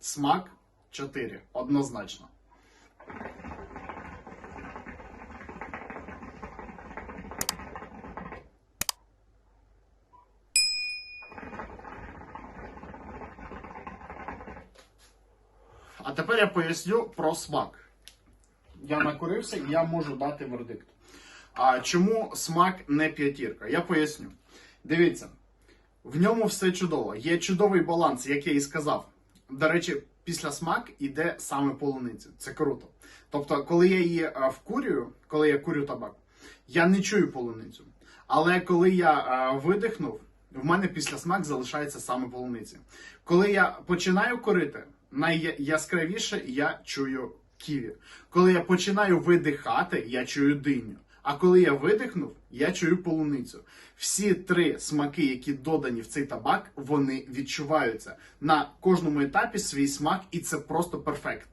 Смак 4. Однозначно. А тепер я поясню про смак. Я накурився і я можу дати вердикт. А чому смак не п'ятірка? Я поясню. Дивіться, в ньому все чудово. Є чудовий баланс, як я і сказав. До речі, після смак іде саме полуниця. Це круто. Тобто, коли я її а, вкурюю, коли я курю табак, я не чую полуницю. Але коли я видихнув, в мене після смак залишається саме полуниця. Коли я починаю курити, найяскравіше я чую ківі. Коли я починаю видихати, я чую диню. А коли я видихнув, я чую полуницю. Всі три смаки, які додані в цей табак, вони відчуваються на кожному етапі свій смак, і це просто перфектно.